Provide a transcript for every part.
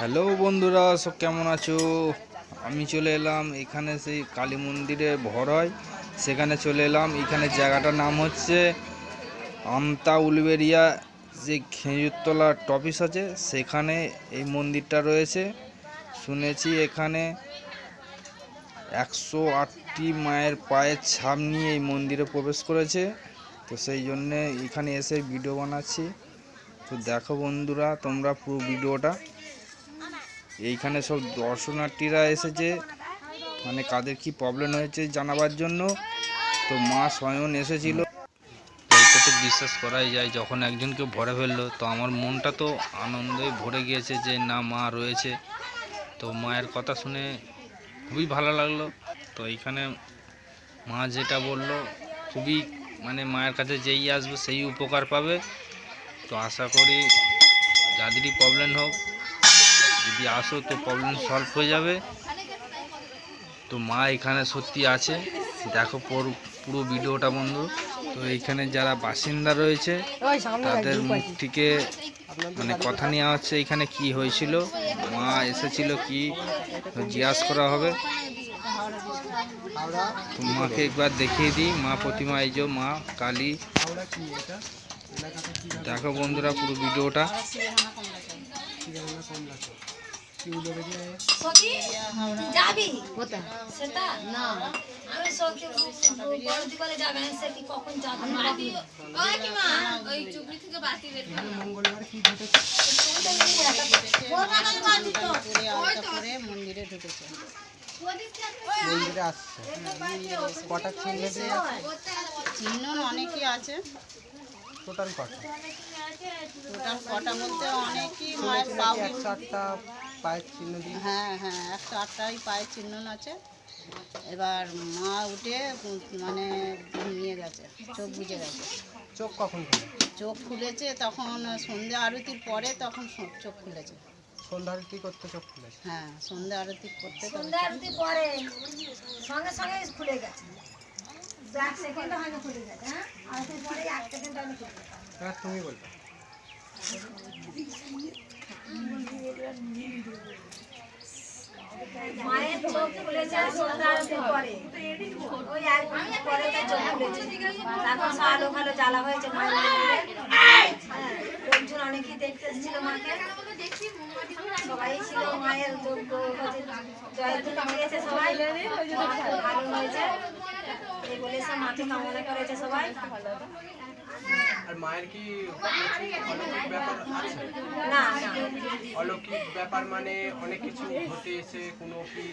Hello বন্ধুরা, সব কেমন আছো? আমি চলে এলাম এখানে সেই কালী মন্দিরে ভর হয় সেখানে চলে এলাম। এখানে জায়গাটার নাম হচ্ছে আমতা উলবেরিয়া, যে খেজুরতলা টপিস আছে, সেখানে এই মন্দিরটা রয়েছে। শুনেছি এখানে একশো আটটি মায়ের পায়ের ছাপ নিয়ে এই মন্দিরে প্রবেশ করেছে। তো সেই জন্যে এখানে এসে ভিডিও বানাচ্ছি। তো দেখো বন্ধুরা, তোমরা পুরো ভিডিওটা এইখানে সব দর্শনার্থীরা এসেছে। মানে কাদের কি প্রবলেম হয়েছে জানাবার জন্য। তো মা স্বয়ং এসেছিল। এটা তো বিশ্বাস করাই যায়, যখন একজনকে ভরে ফেলল, তো আমার মনটা তো আনন্দে ভরে গিয়েছে যে না, মা রয়েছে। তো মায়ের কথা শুনে খুবই ভালো লাগল। তো এইখানে মা যেটা বলল, খুবই মানে মায়ের কাছে যেই আসবে, সেই উপকার পাবে। তো আশা করি যাদেরই প্রবলেম হোক যদি আসো তো প্রবলেম সলভ হয়ে যাবে। তো মা এখানে সত্যি আছে। দেখো পুরো পুরো ভিডিওটা বন্ধু। তো এইখানে যারা বাসিন্দা রয়েছে তাদের মুখ থেকে মানে কথা নেওয়া হচ্ছে এখানে কি হয়েছিল মা এসেছিল কি জিজ্ঞাসা করা হবে। তো মাকে একবার দেখিয়ে দিই মা প্রতিমা এই যে মা কালী। দেখো বন্ধুরা পুরো ভিডিওটা। যাবি? কোথায়? সেটা না। আমি সখী বড়দি করে যাবে সে কি কখন যাবে? ওই কি মা ওই চুপড়ি থেকে বাতি বের করো। করে আলতা করে মন্দিরে ঢুকেছে। মন্দিরে আসছে। কটা চিহ্ন চিহ্ন অনেকই আছে। টোটাল কটা? টোটাল কটা মধ্যে অনেকই মায়ের পা একশো আটটা পায়ের চিহ্ন দিয়ে? হ্যাঁ হ্যাঁ একশো আটটাই পায়ের চিহ্ন আছে। এবার মা উঠে মানে নিয়ে গেছে চোখ বুঝে গেছে। চোখ কখন চোখ খুলেছে তখন সন্ধে আরতির পরে তখন চোখ খুলেছে। সন্ধ্যা আরতি করতে চোখ খুলেছে? হ্যাঁ সন্ধ্যা আরতি করতে সন্ধ্যা আরতি পরে সঙ্গে সঙ্গে খুলে গেছে। এক সেকেন্ড খুলে হ্যাঁ? আরতির পরে এক সেকেন্ড খুলে গেছে তুমি বলবে। মায়ের চোখ খুলেছে সন্ধ্যা পরে ওই এক মিনিট পরে তার চোখ খুলেছে এখন সব আলো ভালো জ্বালা হয়েছে মায়ের হ্যাঁ, লোকজন অনেকেই দেখতে এসেছিল মাকে। যোগ্য হচ্ছে জয়তুল সবাই ভালো হয়েছে। এই বলে সব মাকে কামনা করেছে সবাই। আর মায়ের কি অলৌকিক ব্যাপার না। অলৌকিক ব্যাপার মানে অনেক কিছু ঘটে এসে কোনো কি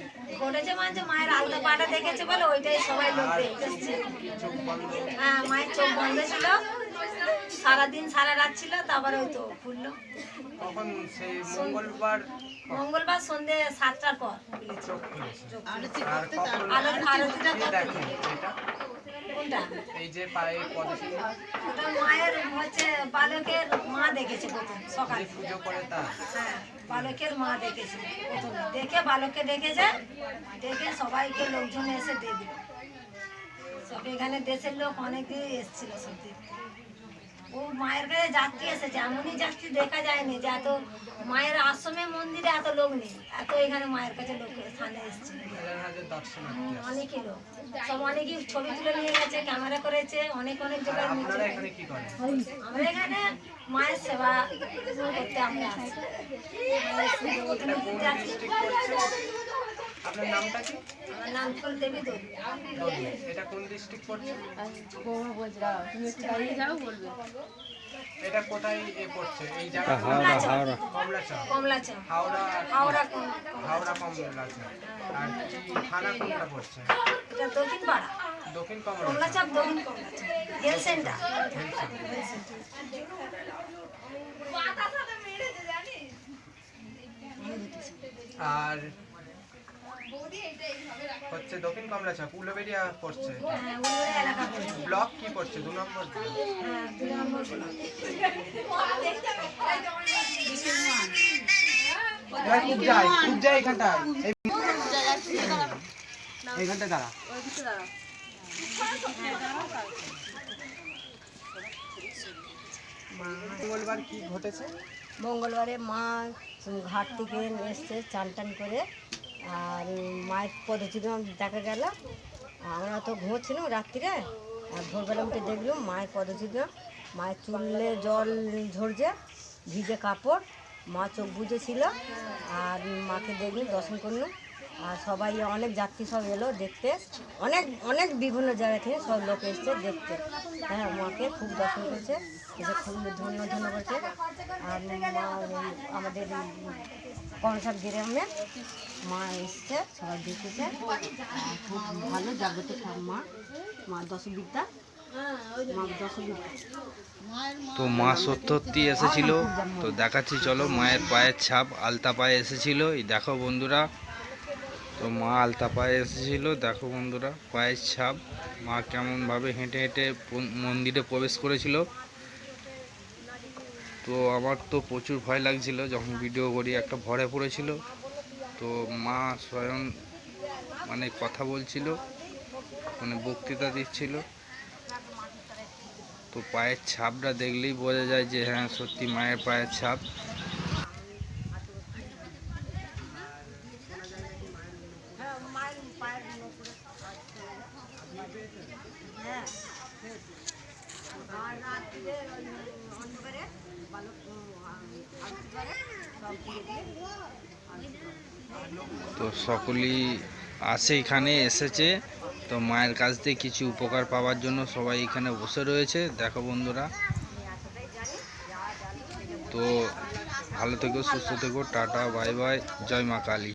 ঘটেছে মানে মায়ের আলতা পাটা দেখেছে বলে ওইটাই সবাই লোক দেখতে এসছে। চোখ বন্ধ? হ্যাঁ মায়ের চোখ বন্ধ ছিল। সারাদিন সারা রাত ছিল তারপরে ওই তো খুললো। তখন সেই মঙ্গলবার মঙ্গলবার সন্ধে সাতটার পর আরতিটা দেখে কোনটা? এই যে পায়ে ওটা মায়ের হচ্ছে বালকের মা দেখেছে প্রথম সকালে। পুজো করে তা। হ্যাঁ বালকের মা দেখেছে প্রথমে। দেখে বালককে ডেকেছে ডেকে সবাইকে লোকজন এসে দিয়ে দিল সব এখানে দেশের লোক অনেকেই এসেছিল সব দেখতে। ও মায়ের কাছে যাত্রী এসেছে। এমনই যাত্রী দেখা যায়নি যে এত মায়ের আশ্রমে মন্দিরে এত লোক নেই। এত এখানে মায়ের কাছে লোক স্থানে হুম, অনেকই লোক। সব অনেকেই ছবি তুলে নিয়ে গেছে ক্যামেরা করেছে অনেক অনেক জায়গায় আমরা এখানে মায়ের সেবা করতে আমরা আপনার নামটা কি? আমার নাম ফুল দেবী এটা কোন ডিস্ট্রিক্ট পড়ছে? এটা কোথায় এ পড়ছে? এই জায়গা হাওড়া হাওড়া। কমলাচর কমলা চা হাওড়া হাওড়া কোন? হাওড়া কমলাচর আর কি থানা কোনটা পড়ছে? এটা দক্ষিণ পাড়া। দক্ষিণ কমলা কমলা চাপ দক্ষিণ কমলা চা হেলথ সেন্টার আর হচ্ছে দক্ষিণ কমলাচর উল্লোবেরিয়া পড়ছে। হ্যাঁ উল্লুরে ব্লক কি পড়ছে? দু নম্বর। হ্যাঁ খুব খুব এখানটায় দাঁড়া। মঙ্গলবার কি ঘটেছে? মঙ্গলবারে মা ঘাট থেকে এসছে চান টান করে। আর মায়ের পদচিহ্ন দেখা গেল আমরা তো ঘুমোচ্ছিলাম রাত্রিরে, আর ভোরবেলা উঠে দেখলাম মায়ের পদচিহ্ন মায়ের চুলে জল ঝরছে, ভিজে কাপড়, মা চোখ বুঝে ছিল আর মাকে দেখলাম, দর্শন করলাম, আর সবাই অনেক যাত্রী সব এলো দেখতে। অনেক অনেক বিভিন্ন জায়গা থেকে সব লোক এসছে দেখতে। হ্যাঁ মাকে খুব দর্শন করছে, এসে খুব ধন্য ধন্য করছে। আর আমাদের কনসার গ্রামে মা এসছে, সবাই দেখেছে। খুব ভালো জাগ্রত মা মা দশবিদ্যা। তো মা সত্যি এসেছিল। তো দেখাচ্ছি, চলো, মায়ের পায়ের ছাপ আলতা পায়ে এসেছিল। এই দেখো বন্ধুরা, তো মা আলতা পায়ে এসেছিল। দেখো বন্ধুরা, পায়ের ছাপ। মা কেমনভাবে হেঁটে হেঁটে মন্দিরে প্রবেশ করেছিল। তো আমার তো প্রচুর ভয় লাগছিল যখন ভিডিও করি। একটা ভরে পড়েছিল। তো মা স্বয়ং মানে কথা বলছিল মানে বক্তৃতা দিচ্ছিল। তো পায়ের ছাপটা দেখলেই বোঝা যায় যে হ্যাঁ সত্যি মায়ের পায়ের ছাপ। তো সকলেই আসে এখানে, এসেছে। তো মায়ের কাছ থেকে কিছু উপকার পাওয়ার জন্য সবাই এখানে বসে রয়েছে। দেখো বন্ধুরা। তো ভালো থেকো, সুস্থ থেকো। Tata, bye bye. জয় মা কালী।